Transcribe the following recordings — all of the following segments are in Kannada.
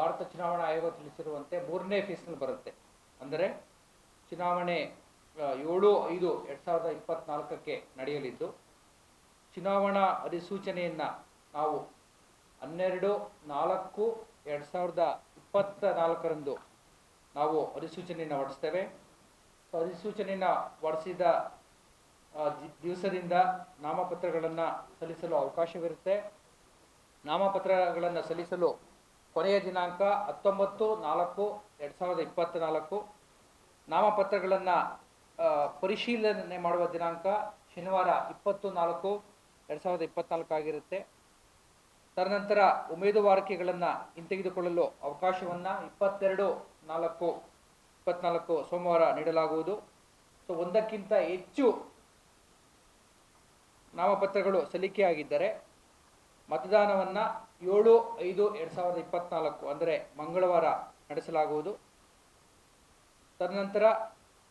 ಭಾರತ ಚುನಾವಣಾ ಆಯೋಗ ತಿಳಿಸಿರುವಂತೆ ಮೂರನೇ ಫೇಸ್ನಲ್ಲಿ ಬರುತ್ತೆ. ಅಂದರೆ ಚುನಾವಣೆ ಏಳು ಐದು ಎರಡು ಸಾವಿರದ ಇಪ್ಪತ್ನಾಲ್ಕಕ್ಕೆ ನಡೆಯಲಿದ್ದು ಚುನಾವಣಾ ಅಧಿಸೂಚನೆಯನ್ನು ನಾವು ಹನ್ನೆರಡು ನಾಲ್ಕು ಎರಡು ಸಾವಿರದ ಇಪ್ಪತ್ತ ನಾಲ್ಕರಂದು ನಾವು ಅಧಿಸೂಚನೆಯನ್ನು ಹೊರಡಿಸ್ತೇವೆ. ಸೊ ಅಧಿಸೂಚನೆಯನ್ನು ಹೊರಡಿಸಿದ ಆ, ದಿವಸದಿಂದ ನಾಮಪತ್ರಗಳನ್ನು ಸಲ್ಲಿಸಲು ಅವಕಾಶವಿರುತ್ತೆ. ನಾಮಪತ್ರಗಳನ್ನು ಸಲ್ಲಿಸಲು ಕೊನೆಯ ದಿನಾಂಕ ಹತ್ತೊಂಬತ್ತು, ನಾಲ್ಕು, ಎರಡು ಸಾವಿರದ ಇಪ್ಪತ್ತ ನಾಲ್ಕು ನಾಮಪತ್ರಗಳನ್ನು ಪರಿಶೀಲನೆ ಮಾಡುವ ದಿನಾಂಕ ಶನಿವಾರ ಇಪ್ಪತ್ತು, ನಾಲ್ಕು, ಎರಡು ಸಾವಿರದ ಇಪ್ಪತ್ತ್ನಾಲ್ಕು ಆಗಿರುತ್ತೆ. ತದನಂತರ ಉಮೇದುವಾರಿಕೆಗಳನ್ನು ಹಿಂತೆಗೆದುಕೊಳ್ಳಲು ಅವಕಾಶವನ್ನು ಇಪ್ಪತ್ತೆರಡು, ನಾಲ್ಕು, ಇಪ್ಪತ್ನಾಲ್ಕು ಸೋಮವಾರ ನೀಡಲಾಗುವುದು. ಸೊ, ಒಂದಕ್ಕಿಂತ ಹೆಚ್ಚು ನಾಮಪತ್ರಗಳು ಸಲ್ಲಿಕೆಯಾಗಿದ್ದರೆ ಮತದಾನವನ್ನು ಏಳು ಐದು ಎರಡು ಸಾವಿರದ ಇಪ್ಪತ್ನಾಲ್ಕು ಅಂದರೆ ಮಂಗಳವಾರ ನಡೆಸಲಾಗುವುದು. ತದನಂತರ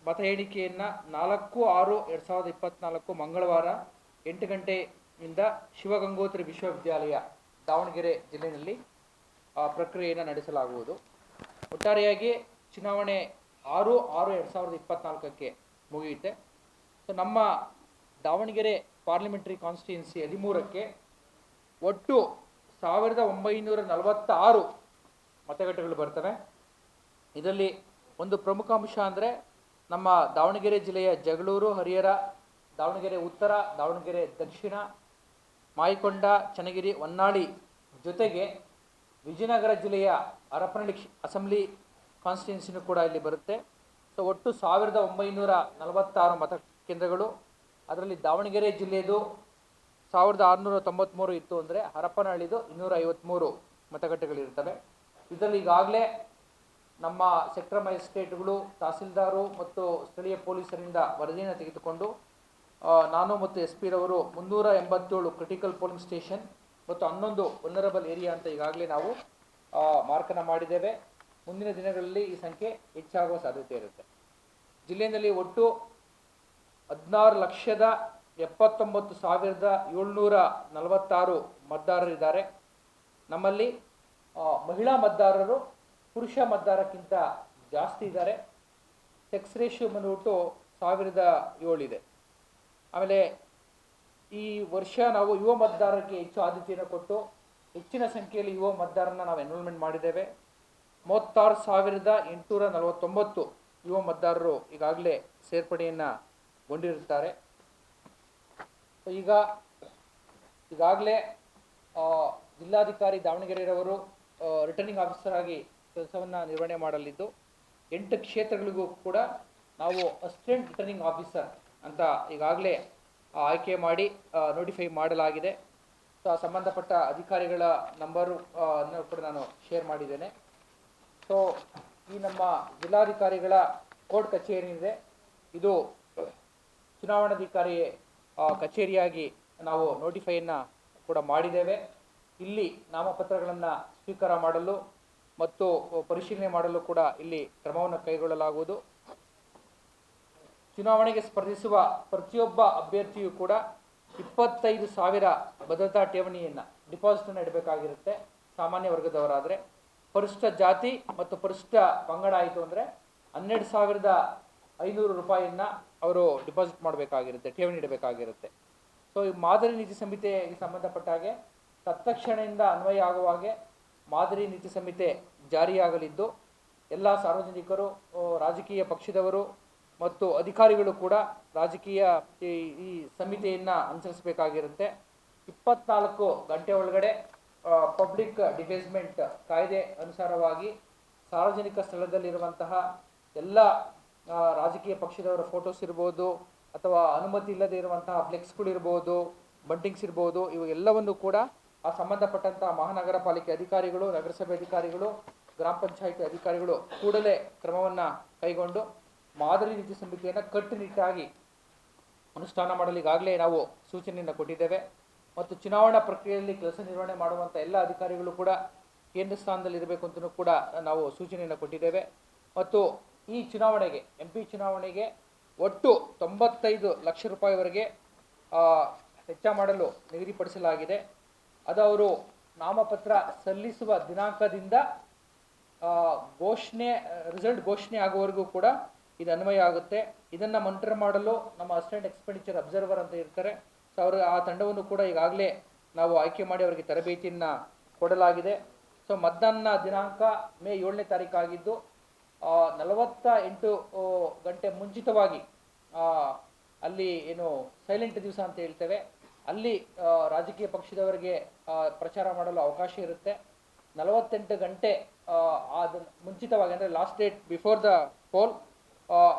ಮತ ಎಣಿಕೆಯನ್ನು ನಾಲ್ಕು ಆರು ಎರಡು ಸಾವಿರದ ಇಪ್ಪತ್ನಾಲ್ಕು ಮಂಗಳವಾರ ಎಂಟು ಗಂಟೆಯಿಂದ ಶಿವಗಂಗೋತ್ರಿ ವಿಶ್ವವಿದ್ಯಾಲಯ ದಾವಣಗೆರೆ ಜಿಲ್ಲೆಯಲ್ಲಿ, ಆ, ಪ್ರಕ್ರಿಯೆಯನ್ನು ನಡೆಸಲಾಗುವುದು. ಒಟ್ಟಾರೆಯಾಗಿ ಚುನಾವಣೆ ಆರು ಆರು ಎರಡು ಸಾವಿರದ ಇಪ್ಪತ್ನಾಲ್ಕಕ್ಕೆ ಮುಗಿಯುತ್ತೆ. ಸೊ ನಮ್ಮ ದಾವಣಗೆರೆ ಪಾರ್ಲಿಮೆಂಟರಿ ಕಾನ್ಸ್ಟಿಟ್ಯೂನ್ಸಿ ಹದಿಮೂರಕ್ಕೆ ಒಟ್ಟು ಸಾವಿರದ ಒಂಬೈನೂರ ನಲವತ್ತಾರು ಮತಗಟ್ಟೆಗಳು ಬರ್ತವೆ. ಇದರಲ್ಲಿ ಒಂದು ಪ್ರಮುಖ ಅಂಶ ಅಂದರೆ ನಮ್ಮ ದಾವಣಗೆರೆ ಜಿಲ್ಲೆಯ ಜಗಳೂರು, ಹರಿಹರ, ದಾವಣಗೆರೆ ಉತ್ತರ, ದಾವಣಗೆರೆ ದಕ್ಷಿಣ, ಮಾಯಕೊಂಡ, ಚನ್ನಗಿರಿ, ಹೊನ್ನಾಳಿ ಜೊತೆಗೆ ವಿಜಯನಗರ ಜಿಲ್ಲೆಯ ಅರಪನಹಳ್ಳಿ ಅಸೆಂಬ್ಲಿ ಕಾನ್ಸ್ಟಿಟ್ಯೂನ್ಸಿನೂ ಕೂಡ ಇಲ್ಲಿ ಬರುತ್ತೆ. ಸೊ ಒಟ್ಟು ಸಾವಿರದ ಒಂಬೈನೂರ ನಲವತ್ತಾರು ಮತ ಕೇಂದ್ರಗಳು. ಅದರಲ್ಲಿ ದಾವಣಗೆರೆ ಜಿಲ್ಲೆಯದು ಸಾವಿರದ ಆರುನೂರ ತೊಂಬತ್ತ್ಮೂರು ಇತ್ತು ಅಂದರೆ ಹರಪನಹಳ್ಳಿದು ಇನ್ನೂರ ಐವತ್ತ್ಮೂರು ಮತಗಟ್ಟೆಗಳಿರ್ತವೆ. ಇದರಲ್ಲಿ ಈಗಾಗಲೇ ನಮ್ಮ ಸೆಕ್ಟರ್ ಮ್ಯಾಜಿಸ್ಟ್ರೇಟ್ಗಳು, ತಹಸೀಲ್ದಾರು ಮತ್ತು ಸ್ಥಳೀಯ ಪೊಲೀಸರಿಂದ ವರದಿಯನ್ನು ತೆಗೆದುಕೊಂಡು ನಾನು ಮತ್ತು ಎಸ್ ಪಿರವರು ಮುನ್ನೂರ ಎಂಬತ್ತೇಳು ಕ್ರಿಟಿಕಲ್ ಪೋಲಿಂಗ್ ಸ್ಟೇಷನ್ ಮತ್ತು ಹನ್ನೊಂದು ವನರಬಲ್ ಏರಿಯಾ ಅಂತ ಈಗಾಗಲೇ ನಾವು ಮಾರ್ಕನ ಮಾಡಿದ್ದೇವೆ. ಮುಂದಿನ ದಿನಗಳಲ್ಲಿ ಈ ಸಂಖ್ಯೆ ಹೆಚ್ಚಾಗುವ ಸಾಧ್ಯತೆ ಇರುತ್ತೆ. ಜಿಲ್ಲೆಯಲ್ಲಿ ಒಟ್ಟು ಹದಿನಾರು ಲಕ್ಷದ ಎಪ್ಪತ್ತೊಂಬತ್ತು ಸಾವಿರದ ಏಳ್ನೂರ ನಲವತ್ತಾರು ಮತದಾರರಿದ್ದಾರೆ. ನಮ್ಮಲ್ಲಿ ಮಹಿಳಾ ಮತದಾರರು ಪುರುಷ ಮತದಾರಕ್ಕಿಂತ ಜಾಸ್ತಿ ಇದ್ದಾರೆ. ಸೆಕ್ಸ್ ರೇಷಿಯೋ ಬಂದುಬಿಟ್ಟು ಸಾವಿರದ ಏಳಿದೆ. ಆಮೇಲೆ ಈ ವರ್ಷ ನಾವು ಯುವ ಮತದಾರರಿಗೆ ಹೆಚ್ಚು ಆದ್ಯತೆಯನ್ನು ಕೊಟ್ಟು ಹೆಚ್ಚಿನ ಸಂಖ್ಯೆಯಲ್ಲಿ ಯುವ ಮತದಾರರನ್ನ ನಾವು ಎನ್ರೋಲ್ಮೆಂಟ್ ಮಾಡಿದ್ದೇವೆ. ಮೂವತ್ತಾರು ಸಾವಿರದ ಎಂಟುನೂರ ನಲವತ್ತೊಂಬತ್ತು ಯುವ ಮತದಾರರು ಈಗಾಗಲೇ ಸೇರ್ಪಡೆಯನ್ನು ಗೊಂಡಿರುತ್ತಾರೆ. ಈಗ, ಈಗಾಗಲೇ ಜಿಲ್ಲಾಧಿಕಾರಿ ದಾವಣಗೆರೆಯವರು ರಿಟರ್ನಿಂಗ್ ಆಫೀಸರ್ ಆಗಿ ಕೆಲಸವನ್ನು ನಿರ್ವಹಣೆ ಮಾಡಲಿದ್ದು, ಎಂಟು ಕ್ಷೇತ್ರಗಳಿಗೂ ಕೂಡ ನಾವು ಅಸಿಸ್ಟೆಂಟ್ ರಿಟರ್ನಿಂಗ್ ಆಫೀಸರ್ ಅಂತ ಈಗಾಗಲೇ ಆಯ್ಕೆ ಮಾಡಿ ನೋಟಿಫೈ ಮಾಡಲಾಗಿದೆ. ಸೊ ಸಂಬಂಧಪಟ್ಟ ಅಧಿಕಾರಿಗಳ ನಂಬರು ಕೂಡ ನಾನು ಶೇರ್ ಮಾಡಿದ್ದೇನೆ. ಸೊ ಈ ನಮ್ಮ ಜಿಲ್ಲಾಧಿಕಾರಿಗಳ ಕೋರ್ಟ್ ಕಚೇರಿ ಇದೆ. ಇದು ಚುನಾವಣಾಧಿಕಾರಿ ಕಚೇರಿಯಾಗಿ ನಾವು ನೋಟಿಫೈಯನ್ನು ಕೂಡ ಮಾಡಿದ್ದೇವೆ. ಇಲ್ಲಿ ನಾಮಪತ್ರಗಳನ್ನು ಸ್ವೀಕಾರ ಮಾಡಲು ಮತ್ತು ಪರಿಶೀಲನೆ ಮಾಡಲು ಕೂಡ ಇಲ್ಲಿ ಕ್ರಮವನ್ನು ಕೈಗೊಳ್ಳಲಾಗುವುದು. ಚುನಾವಣೆಗೆ ಸ್ಪರ್ಧಿಸುವ ಪ್ರತಿಯೊಬ್ಬ ಅಭ್ಯರ್ಥಿಯು ಕೂಡ ಇಪ್ಪತ್ತೈದು ಸಾವಿರ ಭದ್ರತಾ ಠೇವಣಿಯನ್ನು ಡಿಪಾಸಿಟನ್ನು ಇಡಬೇಕಾಗಿರುತ್ತೆ, ಸಾಮಾನ್ಯ ವರ್ಗದವರಾದರೆ. ಪರಿಷ್ಠ ಜಾತಿ ಮತ್ತು ಪರಿಷ್ಠ ಪಂಗಡ ಆಯಿತು ಅಂದರೆ ಹನ್ನೆರಡು ಸಾವಿರದ ಐನೂರು ರೂಪಾಯಿಯನ್ನು ಅವರು ಡಿಪಾಸಿಟ್ ಮಾಡಬೇಕಾಗಿರುತ್ತೆ, ಠೇವಣಿ ಇಡಬೇಕಾಗಿರುತ್ತೆ. ಸೊ ಈ ಮಾದರಿ ನೀತಿ ಸಂಹಿತೆಗೆ ಸಂಬಂಧಪಟ್ಟ ಹಾಗೆ ತತ್ಕ್ಷಣದಿಂದ ಅನ್ವಯ ಆಗುವ ಹಾಗೆ ಮಾದರಿ ನೀತಿ ಸಂಹಿತೆ ಜಾರಿಯಾಗಲಿದ್ದು, ಎಲ್ಲ ಸಾರ್ವಜನಿಕರು ರಾಜಕೀಯ ಪಕ್ಷದವರು ಮತ್ತು ಅಧಿಕಾರಿಗಳು ಕೂಡ ರಾಜಕೀಯ ಈ ಸಮಿತಿಯನ್ನು ಅನುಸರಿಸಬೇಕಾಗಿರುತ್ತೆ. ಇಪ್ಪತ್ನಾಲ್ಕು ಗಂಟೆ ಒಳಗಡೆ ಪಬ್ಲಿಕ್ ಡಿಫೇಸ್ಮೆಂಟ್ ಕಾಯ್ದೆ ಅನುಸಾರವಾಗಿ ಸಾರ್ವಜನಿಕ ಸ್ಥಳದಲ್ಲಿರುವಂತಹ ಎಲ್ಲ ರಾಜಕೀಯ ಪಕ್ಷದವರ ಫೋಟೋಸ್ ಇರ್ಬೋದು, ಅಥವಾ ಅನುಮತಿ ಇಲ್ಲದೆ ಇರುವಂತಹ ಫ್ಲೆಕ್ಸ್ಗಳಿರ್ಬೋದು ಬಂಟಿಂಗ್ಸ್ ಇರ್ಬೋದು ಇವು ಎಲ್ಲವನ್ನು ಕೂಡ ಆ ಸಂಬಂಧಪಟ್ಟಂತಹ ಮಹಾನಗರ ಪಾಲಿಕೆ ಅಧಿಕಾರಿಗಳು, ನಗರಸಭೆ ಅಧಿಕಾರಿಗಳು, ಗ್ರಾಮ ಪಂಚಾಯಿತಿ ಅಧಿಕಾರಿಗಳು ಕೂಡಲೇ ಕ್ರಮವನ್ನು ಕೈಗೊಂಡು ಮಾದರಿ ನೀತಿ ಸಂಹಿತೆಯನ್ನು ಕಟ್ಟುನಿಟ್ಟಾಗಿ ಅನುಷ್ಠಾನ ಮಾಡಲು ಈಗಾಗಲೇ ನಾವು ಸೂಚನೆಯನ್ನು ಕೊಟ್ಟಿದ್ದೇವೆ. ಮತ್ತು ಚುನಾವಣಾ ಪ್ರಕ್ರಿಯೆಯಲ್ಲಿ ಕೆಲಸ ನಿರ್ವಹಣೆ ಮಾಡುವಂಥ ಎಲ್ಲ ಅಧಿಕಾರಿಗಳು ಕೂಡ ಕೇಂದ್ರ ಸ್ಥಾನದಲ್ಲಿ ಇರಬೇಕು ಅಂತಲೂ ಕೂಡ ನಾವು ಸೂಚನೆಯನ್ನು ಕೊಟ್ಟಿದ್ದೇವೆ. ಮತ್ತು ಈ ಚುನಾವಣೆಗೆ ಎಂ ಪಿ ಚುನಾವಣೆಗೆ ಒಟ್ಟು ತೊಂಬತ್ತೈದು ಲಕ್ಷ ರೂಪಾಯಿವರೆಗೆ ವೆಚ್ಚ ಮಾಡಲು ನಿಗದಿಪಡಿಸಲಾಗಿದೆ. ಅದು ಅವರು ನಾಮಪತ್ರ ಸಲ್ಲಿಸುವ ದಿನಾಂಕದಿಂದ ಘೋಷಣೆ ರಿಸಲ್ಟ್ ಘೋಷಣೆ ಆಗುವವರೆಗೂ ಕೂಡ ಇದು ಅನ್ವಯ ಆಗುತ್ತೆ. ಇದನ್ನು ಮಂಟರ್ ಮಾಡಲು ನಮ್ಮ ಅಸಿಸ್ಟೆಂಟ್ ಎಕ್ಸ್ಪೆಂಡಿಚರ್ ಅಬ್ಸರ್ವರ್ ಅಂತ ಇರ್ತಾರೆ. ಸೊ ಅವರು ಆ ತಂಡವನ್ನು ಕೂಡ ಈಗಾಗಲೇ ನಾವು ಆಯ್ಕೆ ಮಾಡಿ ಅವರಿಗೆ ತರಬೇತಿಯನ್ನು ಕೊಡಲಾಗಿದೆ. ಸೊ ಮತದಾನ ದಿನಾಂಕ ಮೇ ಏಳನೇ ತಾರೀಕು ಆಗಿದ್ದು ಆ, ನಲವತ್ತ ಎಂಟು ಗಂಟೆ ಮುಂಚಿತವಾಗಿ ಅಲ್ಲಿ ಏನು ಸೈಲೆಂಟ್ ದಿವಸ ಅಂತ ಹೇಳ್ತೇವೆ, ಅಲ್ಲಿ ರಾಜಕೀಯ ಪಕ್ಷದವರಿಗೆ ಪ್ರಚಾರ ಮಾಡಲು ಅವಕಾಶ ಇರುತ್ತೆ. ನಲವತ್ತೆಂಟು ಗಂಟೆ ಆದ ಮುಂಚಿತವಾಗಿ, ಅಂದರೆ last date before the poll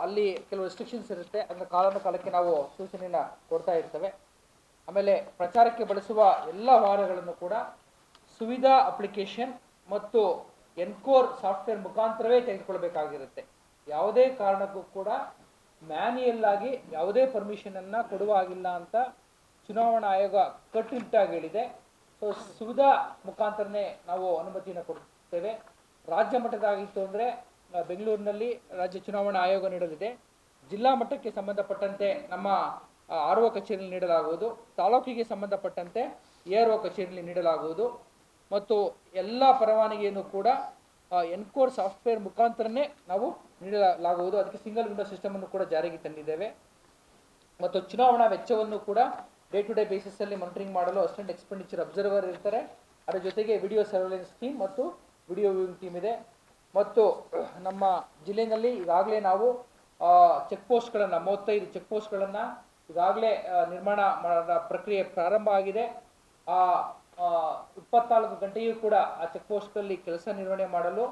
ಅಲ್ಲಿ ಕೆಲವು ರೆಸ್ಟ್ರಿಕ್ಷನ್ಸ್ ಇರುತ್ತೆ. ಅದರ ಕಾಲಾನುಕಾಲಕ್ಕೆ ನಾವು ಸೂಚನೆಯನ್ನು ಕೊಡ್ತಾ ಇರ್ತೇವೆ. ಆಮೇಲೆ ಪ್ರಚಾರಕ್ಕೆ ಬಳಸುವ ಎಲ್ಲ ವಾಹನಗಳನ್ನು ಕೂಡ ಸುವಿಧಾ ಅಪ್ಲಿಕೇಶನ್ ಮತ್ತು ಎನ್ಕೋರ್ ಸಾಫ್ಟ್ವೇರ್ ಮುಖಾಂತರವೇ ತೆಗೆದುಕೊಳ್ಬೇಕಾಗಿರುತ್ತೆ ಯಾವುದೇ ಕಾರಣಕ್ಕೂ ಕೂಡ ಮ್ಯಾನ್ಯಲ್ ಆಗಿ ಯಾವುದೇ ಪರ್ಮಿಷನ್ ಅನ್ನ ಕೊಡುವ ಆಗಿಲ್ಲ ಅಂತ ಚುನಾವಣಾ ಆಯೋಗ ಕಟ್ಟುನಿಟ್ಟಾಗಿ ಹೇಳಿದೆ ಸೊ ಸುವಿಧಾ ಮುಖಾಂತರನೇ ನಾವು ಅನುಮತಿಯನ್ನು ಕೊಡ್ತೇವೆ. ರಾಜ್ಯ ಮಟ್ಟದಾಗಿತ್ತು ಅಂದರೆ ಬೆಂಗಳೂರಿನಲ್ಲಿ ರಾಜ್ಯ ಚುನಾವಣಾ ಆಯೋಗ ನೀಡಲಿದೆ. ಜಿಲ್ಲಾ ಮಟ್ಟಕ್ಕೆ ಸಂಬಂಧಪಟ್ಟಂತೆ ನಮ್ಮ ಆರ್ ಒ ಕಚೇರಿಯಲ್ಲಿ ನೀಡಲಾಗುವುದು. ತಾಲೂಕಿಗೆ ಸಂಬಂಧಪಟ್ಟಂತೆ ಎ ಕಚೇರಿಯಲ್ಲಿ ನೀಡಲಾಗುವುದು. ಮತ್ತು ಎಲ್ಲ ಪರವಾನಗಿಯನ್ನು ಕೂಡ ಎನ್ಕೋರ್ ಸಾಫ್ಟ್ವೇರ್ ಮುಖಾಂತರನೇ ನಾವು ನೀಡಲಾಗುವುದು. ಅದಕ್ಕೆ ಸಿಂಗಲ್ ವಿಂಡೋ ಸಿಸ್ಟಮನ್ನು ಕೂಡ ಜಾರಿಗೆ ತಂದಿದ್ದೇವೆ. ಮತ್ತು ಚುನಾವಣಾ ವೆಚ್ಚವನ್ನು ಕೂಡ ಡೇ ಟು ಡೇ ಬೇಸಿಸಲ್ಲಿ ಮಾನಿಟರಿಂಗ್ ಮಾಡಲು ಅಸಿಸ್ಟೆಂಟ್ ಎಕ್ಸ್ಪೆಂಡಿಚರ್ ಅಬ್ಸರ್ವರ್ ಇರ್ತಾರೆ. ಅದರ ಜೊತೆಗೆ ವಿಡಿಯೋ ಸರ್ವೆಲೆನ್ಸ್ ಟೀಮ್ ಮತ್ತು ವಿಡಿಯೋ ವ್ಯೂವಿಂಗ್ ಟೀಮ್ ಇದೆ. ಮತ್ತು ನಮ್ಮ ಜಿಲ್ಲೆಯಲ್ಲಿ ಈಗಾಗಲೇ ನಾವು ಚೆಕ್ ಪೋಸ್ಟ್ಗಳನ್ನು ಮೂವತ್ತೈದು ಚೆಕ್ ಪೋಸ್ಟ್ಗಳನ್ನು ಈಗಾಗಲೇ ನಿರ್ಮಾಣ ಮಾಡೋ ಪ್ರಕ್ರಿಯೆ ಪ್ರಾರಂಭ ಆಗಿದೆ. ಆ ಆ, ಇಪ್ಪತ್ನಾಲ್ಕು ಗಂಟೆಯೂ ಕೂಡ ಆ ಚೆಕ್ ಪೋಸ್ಟಲ್ಲಿ ಕೆಲಸ ನಿರ್ವಹಣೆ ಮಾಡಲು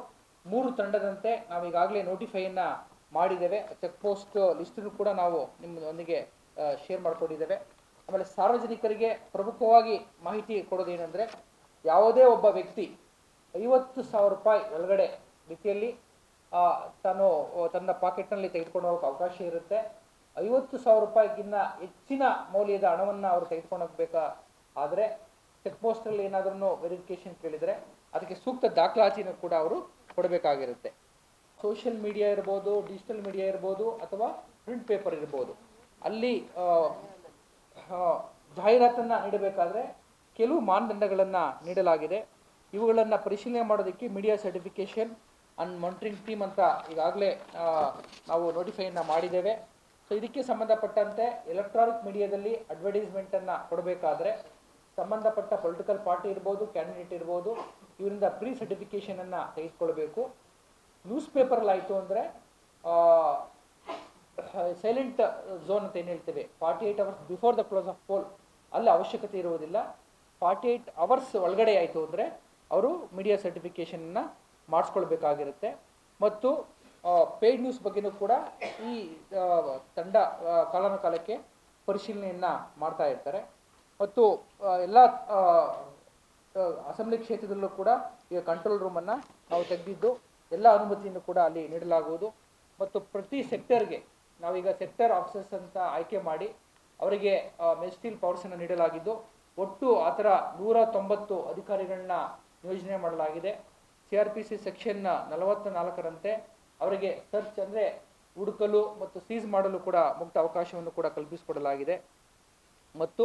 ಮೂರು ತಂಡದಂತೆ ನಾವು ಈಗಾಗಲೇ ನೋಟಿಫೈಯನ್ನ ಮಾಡಿದ್ದೇವೆ. ಚೆಕ್ ಪೋಸ್ಟ್ ಲಿಸ್ಟನ್ನು ಕೂಡ ನಾವು ನಿಮ್ಮೊಂದಿಗೆ ಶೇರ್ ಮಾಡಿಕೊಂಡಿದ್ದೇವೆ. ಆಮೇಲೆ ಸಾರ್ವಜನಿಕರಿಗೆ ಪ್ರಮುಖವಾಗಿ ಮಾಹಿತಿ ಕೊಡೋದೇನೆಂದರೆ ಯಾವುದೇ ಒಬ್ಬ ವ್ಯಕ್ತಿ ಐವತ್ತು ಸಾವಿರ ರೂಪಾಯಿ ಒಳಗಡೆ ರೀತಿಯಲ್ಲಿ ತಾನು ತನ್ನ ಪಾಕೆಟ್ನಲ್ಲಿ ತೆಗೆದುಕೊಂಡು ಹೋಗೋಕೆ ಅವಕಾಶ ಇರುತ್ತೆ. ಐವತ್ತು ಸಾವಿರ ರೂಪಾಯಿಗಿನ್ನ ಹೆಚ್ಚಿನ ಮೌಲ್ಯದ ಹಣವನ್ನು ಅವರು ತೆಗೆದುಕೊಂಡು ಹೋಗ್ಬೇಕಾ ಆದರೆ ಚೆಕ್ ಪೋಸ್ಟಲ್ಲಿ ಏನಾದ್ರೂ ವೆರಿಫಿಕೇಶನ್ ಕೇಳಿದರೆ ಅದಕ್ಕೆ ಸೂಕ್ತ ದಾಖಲಾತಿನ ಕೂಡ ಅವರು ಕೊಡಬೇಕಾಗಿರುತ್ತೆ. ಸೋಷಿಯಲ್ ಮೀಡಿಯಾ ಇರ್ಬೋದು ಡಿಜಿಟಲ್ ಮೀಡಿಯಾ ಇರ್ಬೋದು ಅಥವಾ ಪ್ರಿಂಟ್ ಪೇಪರ್ ಇರ್ಬೋದು. ಅಲ್ಲಿ ಜಾಹೀರಾತನ್ನು ನೀಡಬೇಕಾದ್ರೆ ಕೆಲವು ಮಾನದಂಡಗಳನ್ನು ನೀಡಲಾಗಿದೆ. ಇವುಗಳನ್ನು ಪರಿಶೀಲನೆ ಮಾಡೋದಕ್ಕೆ media certification and monitoring team ಅಂತ ಈಗಾಗಲೇ ನಾವು ನೋಟಿಫೈನ ಮಾಡಿದ್ದೇವೆ. ಸೊ ಇದಕ್ಕೆ ಸಂಬಂಧಪಟ್ಟಂತೆ ಎಲೆಕ್ಟ್ರಾನಿಕ್ ಮೀಡಿಯಾದಲ್ಲಿ ಅಡ್ವರ್ಟೈಸ್ಮೆಂಟನ್ನು ಕೊಡಬೇಕಾದ್ರೆ ಸಂಬಂಧಪಟ್ಟ ಪೊಲಿಟಿಕಲ್ ಪಾರ್ಟಿ ಇರ್ಬೋದು ಕ್ಯಾಂಡಿಡೇಟ್ ಇರ್ಬೋದು, ಇವರಿಂದ ಪ್ರೀ ಸರ್ಟಿಫಿಕೇಷನನ್ನು ತೆಗೆದುಕೊಳ್ಬೇಕು ನ್ಯೂಸ್ ಪೇಪರಲ್ಲಿ ಆಯಿತು ಅಂದರೆ ಸೈಲೆಂಟ್ ಝೋನ್ ಅಂತ ಏನು ಹೇಳ್ತೇವೆ forty eight hours before the close of poll ಅಲ್ಲಿ ಅವಶ್ಯಕತೆ ಇರುವುದಿಲ್ಲ. ಫಾರ್ಟಿ ಏಯ್ಟ್ ಅವರ್ಸ್ ಒಳಗಡೆ ಆಯಿತು ಅಂದರೆ, ಅವರು ಮೀಡಿಯಾ ಸರ್ಟಿಫಿಕೇಷನನ್ನು ಮಾಡಿಸ್ಕೊಳ್ಬೇಕಾಗಿರುತ್ತೆ. ಮತ್ತು ಪೇಯ್ಡ್ ನ್ಯೂಸ್ ಬಗ್ಗೆನೂ ಕೂಡ ಈ ತಂಡ ಕಾಲಾನುಕಾಲಕ್ಕೆ ಕಾಲಕ್ಕೆ ಪರಿಶೀಲನೆಯನ್ನು ಮಾಡ್ತಾ ಇರ್ತಾರೆ. ಮತ್ತು ಎಲ್ಲ ಅಸೆಂಬ್ಲಿ ಕ್ಷೇತ್ರದಲ್ಲೂ ಕೂಡ ಈಗ ಕಂಟ್ರೋಲ್ ರೂಮನ್ನು ನಾವು ತೆಗೆದಿದ್ದು ಎಲ್ಲ ಅನುಮತಿಯನ್ನು ಕೂಡ ಅಲ್ಲಿ ನೀಡಲಾಗುವುದು. ಮತ್ತು ಪ್ರತಿ ಸೆಕ್ಟರ್ಗೆ ನಾವೀಗ ಸೆಕ್ಟರ್ ಆಫೀಸರ್ಸ್ ಅಂತ ಆಯ್ಕೆ ಮಾಡಿ ಅವರಿಗೆ ಮೆಸ್ಟೀಲ್ ಪವರ್ಸನ್ನು ನೀಡಲಾಗಿದ್ದು, ಒಟ್ಟು ಆ ಥರ ನೂರ ತೊಂಬತ್ತು ಅಧಿಕಾರಿಗಳನ್ನ ನಿಯೋಜನೆ ಮಾಡಲಾಗಿದೆ. C R P C section ನಲವತ್ತ ನಾಲ್ಕರಂತೆ ಅವರಿಗೆ ಸರ್ಚ್ ಅಂದರೆ ಹುಡುಕಲು ಮತ್ತು ಸೀಸ್ ಮಾಡಲು ಕೂಡ ಮುಕ್ತ ಅವಕಾಶವನ್ನು ಕೂಡ ಕಲ್ಪಿಸಿಕೊಡಲಾಗಿದೆ. ಮತ್ತು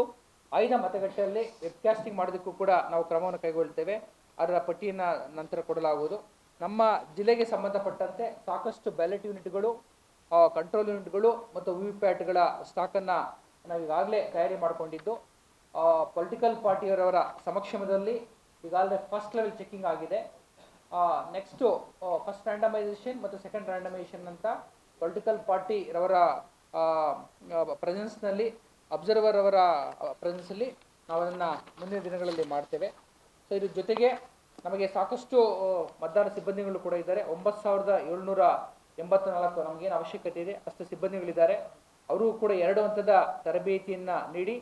ಆಯ್ದ ಮತಗಟ್ಟೆಯಲ್ಲಿ ವೆಬ್ಕ್ಯಾಸ್ಟಿಂಗ್ ಮಾಡೋದಕ್ಕೂ ಕೂಡ ನಾವು ಕ್ರಮವನ್ನು ಕೈಗೊಳ್ತೇವೆ. ಅದರ ಪಟ್ಟಿಯನ್ನು ನಂತರ ಕೊಡಲಾಗುವುದು. ನಮ್ಮ ಜಿಲ್ಲೆಗೆ ಸಂಬಂಧಪಟ್ಟಂತೆ ಸಾಕಷ್ಟು ಬ್ಯಾಲೆಟ್ ಯೂನಿಟ್ಗಳು ಕಂಟ್ರೋಲ್ ಯೂನಿಟ್ಗಳು ಮತ್ತು ವಿ ವಿ ಪ್ಯಾಟ್ಗಳ ಸ್ಟಾಕನ್ನು ನಾವು ಈಗಾಗಲೇ ತಯಾರಿ ಮಾಡಿಕೊಂಡಿದ್ದು. ಪೊಲಿಟಿಕಲ್ ಪಾರ್ಟಿಯವರವರ ಸಮಕ್ಷಮದಲ್ಲಿ ಈಗಾಗಲೇ ಫಸ್ಟ್ ಲೆವೆಲ್ ಚೆಕಿಂಗ್ ಆಗಿದೆ. ನೆಕ್ಸ್ಟು ಫಸ್ಟ್ ರ್ಯಾಂಡಮೈಸೇಷನ್ ಮತ್ತು ಸೆಕೆಂಡ್ ರ್ಯಾಂಡಮೈಸೇಷನ್ ಅಂತ ಪೊಲಿಟಿಕಲ್ ಪಾರ್ಟಿರವರ ಪ್ರೆಸೆನ್ಸ್ನಲ್ಲಿ ಅಬ್ಸರ್ವರ್ ಅವರ ಪ್ರೆಸೆನ್ಸಲ್ಲಿ ನಾವು ಅದನ್ನು ಮುಂದಿನ ದಿನಗಳಲ್ಲಿ ಮಾಡ್ತೇವೆ. ಸೊ ಇದ್ರ ಜೊತೆಗೆ ನಮಗೆ ಸಾಕಷ್ಟು ಮತದಾರ ಸಿಬ್ಬಂದಿಗಳು ಕೂಡ ಇದ್ದಾರೆ. ಒಂಬತ್ತು ಸಾವಿರದ ಏಳ್ನೂರ ಎಂಬತ್ತ ನಾಲ್ಕು ನಮಗೇನು ಅವಶ್ಯಕತೆ ಇದೆ, ಅಷ್ಟು ಸಿಬ್ಬಂದಿಗಳಿದ್ದಾರೆ. ಅವರು ಕೂಡ ಎರಡು ಹಂತದ ತರಬೇತಿಯನ್ನು ನೀಡಿ,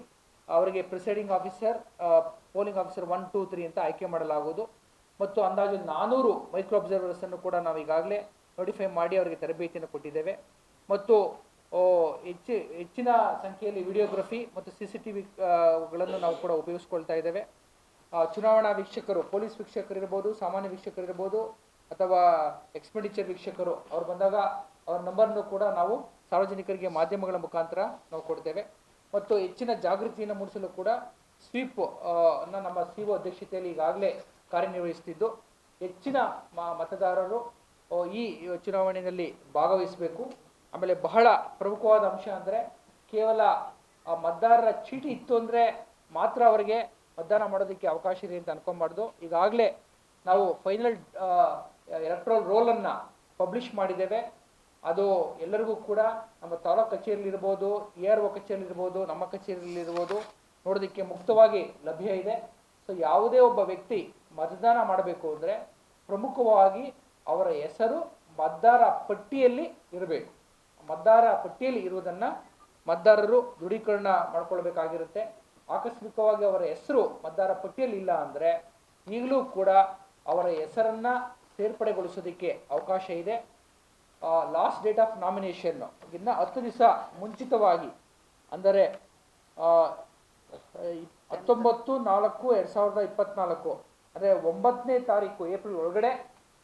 ಅವರಿಗೆ presiding officer polling officer one two three ಅಂತ ಆಯ್ಕೆ ಮಾಡಲಾಗುವುದು. ಮತ್ತು ಅಂದಾಜು ನಾನೂರು ಮೈಕ್ರೋ ಅಬ್ಸರ್ವರ್ಸನ್ನು ಕೂಡ ನಾವು ಈಗಾಗಲೇ ನೋಟಿಫೈ ಮಾಡಿ ಅವರಿಗೆ ತರಬೇತಿಯನ್ನು ಕೊಟ್ಟಿದ್ದೇವೆ. ಮತ್ತು ಹೆಚ್ಚು, ಹೆಚ್ಚಿನ ಸಂಖ್ಯೆಯಲ್ಲಿ ವಿಡಿಯೋಗ್ರಫಿ ಮತ್ತು ಸಿ ಸಿ ಟಿ ವಿಗಳನ್ನು ನಾವು ಕೂಡ ಉಪಯೋಗಿಸ್ಕೊಳ್ತಾ ಇದ್ದೇವೆ. ಚುನಾವಣಾ ವೀಕ್ಷಕರು, ಪೊಲೀಸ್ ವೀಕ್ಷಕರು ಇರ್ಬೋದು, ಸಾಮಾನ್ಯ ವೀಕ್ಷಕರು ಇರ್ಬೋದು, ಅಥವಾ ಎಕ್ಸ್ಪೆಂಡಿಚರ್ ವೀಕ್ಷಕರು, ಅವ್ರು ಬಂದಾಗ ಅವ್ರ ನಂಬರ್ನು ಕೂಡ ನಾವು ಸಾರ್ವಜನಿಕರಿಗೆ ಮಾಧ್ಯಮಗಳ ಮುಖಾಂತರ ನಾವು ಕೊಡ್ತೇವೆ. ಮತ್ತು ಹೆಚ್ಚಿನ ಜಾಗೃತಿಯನ್ನು ಮೂಡಿಸಲು ಕೂಡ ಸ್ವೀಪ್ ನಮ್ಮ ಸಿ ಒ ಅಧ್ಯಕ್ಷತೆಯಲ್ಲಿ ಈಗಾಗಲೇ ಕಾರ್ಯನಿರ್ವಹಿಸ್ತಿದ್ದು ಹೆಚ್ಚಿನ ಮತದಾರರು ಈ ಚುನಾವಣೆಯಲ್ಲಿ ಭಾಗವಹಿಸಬೇಕು. ಆಮೇಲೆ ಬಹಳ ಪ್ರಮುಖವಾದ ಅಂಶ ಅಂದರೆ ಕೇವಲ ಆ ಮತದಾರರ ಚೀಟಿ ಇತ್ತು ಅಂದರೆ ಮಾತ್ರ ಅವರಿಗೆ ಮತದಾನ ಮಾಡೋದಕ್ಕೆ ಅವಕಾಶ ಇದೆ ಅಂತ ಅನ್ಕೊಂಬಾರ್ದು. ಈಗಾಗಲೇ ನಾವು ಫೈನಲ್ ಎಲೆಕ್ಟ್ರಲ್ ರೋಲನ್ನು ಪಬ್ಲಿಷ್ ಮಾಡಿದ್ದೇವೆ. ಅದು ಎಲ್ಲರಿಗೂ ಕೂಡ ನಮ್ಮ ತಾಲೂಕು ಕಚೇರಿಲಿ ಇರ್ಬೋದು ಎ ಆರ್ ಒ ಕಚೇರಿಲಿ ಇರ್ಬೋದು, ನಮ್ಮ ಕಚೇರಿಯಲ್ಲಿ ಇರ್ಬೋದು ನೋಡೋದಕ್ಕೆ ಮುಕ್ತವಾಗಿ ಲಭ್ಯ ಇದೆ. ಸೊ ಯಾವುದೇ ಒಬ್ಬ ವ್ಯಕ್ತಿ ಮತದಾನ ಮಾಡಬೇಕು ಅಂದರೆ ಪ್ರಮುಖವಾಗಿ ಅವರ ಹೆಸರು, ಮತದಾರ ಪಟ್ಟಿಯಲ್ಲಿ ಇರಬೇಕು. ಮತದಾರ ಪಟ್ಟಿಯಲ್ಲಿ ಇರುವುದನ್ನು ಮತದಾರರು ದೃಢೀಕರಣ ಮಾಡ್ಕೊಳ್ಬೇಕಾಗಿರುತ್ತೆ. ಆಕಸ್ಮಿಕವಾಗಿ ಅವರ ಹೆಸರು ಮತದಾರ ಪಟ್ಟಿಯಲ್ಲಿ ಇಲ್ಲ ಅಂದರೆ ಈಗಲೂ ಕೂಡ ಅವರ ಹೆಸರನ್ನ ಸೇರ್ಪಡೆಗೊಳಿಸೋದಕ್ಕೆ ಅವಕಾಶ ಇದೆ. ಲಾಸ್ಟ್ ಡೇಟ್ ಆಫ್ ನಾಮಿನೇಷನ್ನು ಇನ್ನ ಹತ್ತು ದಿವಸ ಮುಂಚಿತವಾಗಿ ಅಂದರೆ ಹತ್ತೊಂಬತ್ತು, ನಾಲ್ಕು, ಎರಡು ಸಾವಿರದ ಇಪ್ಪತ್ತ್ನಾಲ್ಕು ಅಂದರೆ ಒಂಬತ್ತನೇ ತಾರೀಕು, ಏಪ್ರಿಲ್ ಒಳಗಡೆ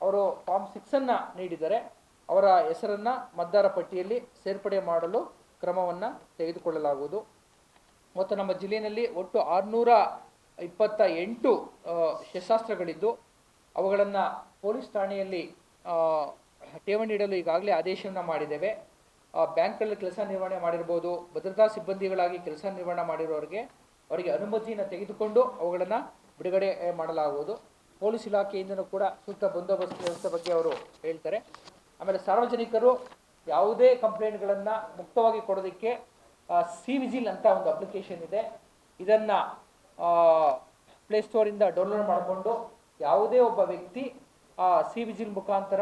ಅವರು ಫಾರ್ಮ್ ಸಿಕ್ಸನ್ನು ನೀಡಿದರೆ ಅವರ ಹೆಸರನ್ನು ಮತದಾರ ಪಟ್ಟಿಯಲ್ಲಿ ಸೇರ್ಪಡೆ ಮಾಡಲು ಕ್ರಮವನ್ನು ತೆಗೆದುಕೊಳ್ಳಲಾಗುವುದು. ಮತ್ತು ನಮ್ಮ ಜಿಲ್ಲೆಯಲ್ಲಿ ಒಟ್ಟು ಆರುನೂರ ಇಪ್ಪತ್ತ ಎಂಟು ಶಸ್ತ್ರಾಸ್ತ್ರಗಳಿದ್ದು, ಅವುಗಳನ್ನು ಪೊಲೀಸ್ ಠಾಣೆಯಲ್ಲಿ ಠೇವಣಿ ಇಡಲು ಈಗಾಗಲೇ ಆದೇಶವನ್ನು ಮಾಡಿದ್ದೇವೆ. ಬ್ಯಾಂಕ್ಗಳಲ್ಲಿ ಕೆಲಸ ನಿರ್ವಹಣೆ ಮಾಡಿರ್ಬೋದು, ಭದ್ರತಾ ಸಿಬ್ಬಂದಿಗಳಾಗಿ ಕೆಲಸ ನಿರ್ವಹಣೆ ಮಾಡಿರೋರಿಗೆ ಅವರಿಗೆ ಅನುಮತಿಯನ್ನು ತೆಗೆದುಕೊಂಡು ಅವುಗಳನ್ನು ಬಿಡುಗಡೆ ಮಾಡಲಾಗುವುದು. ಪೊಲೀಸ್ ಇಲಾಖೆಯಿಂದಲೂ ಕೂಡ ಸೂಕ್ತ ಬಂದೋಬಸ್ತ್ ವ್ಯವಸ್ಥೆ ಬಗ್ಗೆ ಸಾರ್ವಜನಿಕರು ಯಾವುದೇ ಕಂಪ್ಲೇಂಟ್ಗಳನ್ನು ಮುಕ್ತವಾಗಿ ಕೊಡೋದಕ್ಕೆ ಸಿ ವಿಜಿಲ್ ಅಂತ ಒಂದು ಅಪ್ಲಿಕೇಶನ್ ಇದೆ. ಇದನ್ನು ಪ್ಲೇಸ್ಟೋರಿಂದ ಡೌನ್ಲೋಡ್ ಮಾಡಿಕೊಂಡು ಯಾವುದೇ ಒಬ್ಬ ವ್ಯಕ್ತಿ ಸಿ ವಿಜಿಲ್ ಮುಖಾಂತರ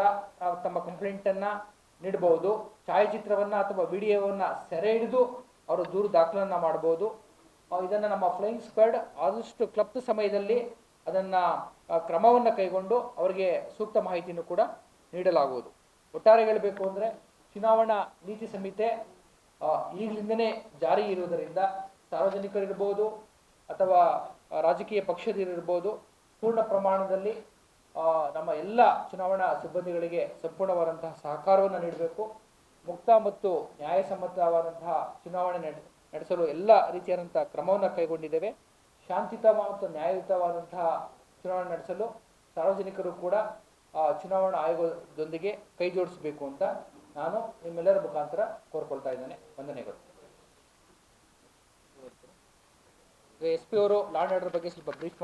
ತಮ್ಮ ಕಂಪ್ಲೇಂಟನ್ನು ನೀಡಬಹುದು ಛಾಯಾಚಿತ್ರವನ್ನು ಅಥವಾ ವಿಡಿಯೋವನ್ನು ಸೆರೆ ಹಿಡಿದು ಅವರು ದೂರು ದಾಖಲನ್ನು ಮಾಡ್ಬೋದು. ಇದನ್ನು ನಮ್ಮ ಫ್ಲೈಯಿಂಗ್ ಸ್ಕ್ವಾಡ್ ಆದಷ್ಟು ಕ್ಲಪ್ತ ಸಮಯದಲ್ಲಿ ಅದನ್ನು ಕ್ರಮವನ್ನು ಕೈಗೊಂಡು ಅವರಿಗೆ ಸೂಕ್ತ ಮಾಹಿತಿಯನ್ನು ಕೂಡ ನೀಡಲಾಗುವುದು. ಒಟ್ಟಾರೆ ಹೇಳಬೇಕು ಅಂದರೆ ಚುನಾವಣಾ ನೀತಿ ಸಂಹಿತೆ ಈಗಲಿಂದನೇ ಜಾರಿ ಇರುವುದರಿಂದ ಸಾರ್ವಜನಿಕರಿರ್ಬೋದು ಅಥವಾ ರಾಜಕೀಯ ಪಕ್ಷದಲ್ಲಿರ್ಬೋದು ಪೂರ್ಣ ಪ್ರಮಾಣದಲ್ಲಿ ನಮ್ಮ ಎಲ್ಲ ಚುನಾವಣಾ ಸಿಬ್ಬಂದಿಗಳಿಗೆ ಸಂಪೂರ್ಣವಾದಂತಹ ಸಹಕಾರವನ್ನು ನೀಡಬೇಕು. ಮುಕ್ತ ಮತ್ತು ನ್ಯಾಯಸಮ್ಮತವಾದಂತಹ ಚುನಾವಣೆ ನಡೆ, ನಡೆಸಲು ಎಲ್ಲ ರೀತಿಯಾದಂಥ ಕ್ರಮವನ್ನು ಕೈಗೊಂಡಿದ್ದೇವೆ. ಶಾಂತಿಯುತ ಮತ್ತು ನ್ಯಾಯಯುತವಾದಂತಹ ಚುನಾವಣೆ ನಡೆಸಲು ಸಾರ್ವಜನಿಕರು ಕೂಡ ಚುನಾವಣಾ ಆಯೋಗದೊಂದಿಗೆ ಕೈ ಜೋಡಿಸಬೇಕು ಅಂತ ನಾನು ನಿಮ್ಮೆಲ್ಲರ ಮುಖಾಂತರ ಕೋರ್ಕೊಳ್ತಾ ಇದ್ದೇನೆ. ವಂದನೆಗಳು. ಎಸ್ ಪಿ ಅವರು ಲಾಂಡ್ ಆರ್ಡರ್ ಬಗ್ಗೆ ಸ್ವಲ್ಪ ಬ್ರೀಫ್